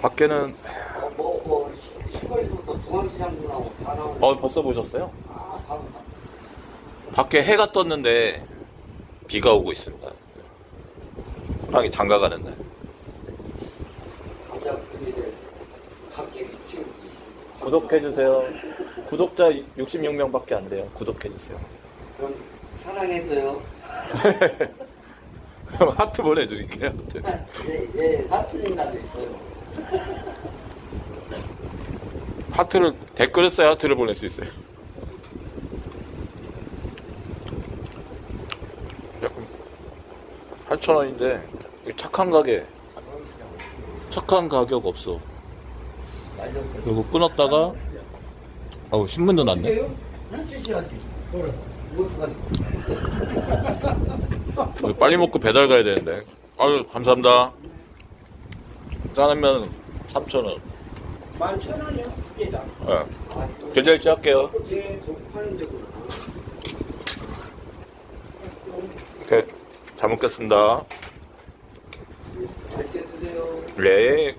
밖에는 어, 뭐, 뭐, 시- 시골에서부터 중앙시장도 나오고 다 나오고. 어 벌써 보셨어요? 아, 바로 다. 밖에 해가 떴는데 비가 오고 있습니다. 호랑이 장가가는 날. 감자 키우고. 구독해주세요. 구독자 66명밖에 안 돼요. 구독해주세요. 그럼 사랑해줘요. 하트 보내드릴게요. 하트. 예, 예, 사촌인 날도 있어요. 하트를 댓글을 써야 하트를 보낼 수 있어요. 약간 8,000원인데 착한 가게 착한 가격 없어. 그리고 끊었다가 어우 신문도 났네. 빨리 먹고 배달 가야 되는데. 아유 감사합니다. 짜장면 3,000원. 만천 원이요 두 개당. 예. 계좌 시작할게요. 제 파는 적은 오케이. 잘 먹겠습니다. 맛있게 드세요. 네.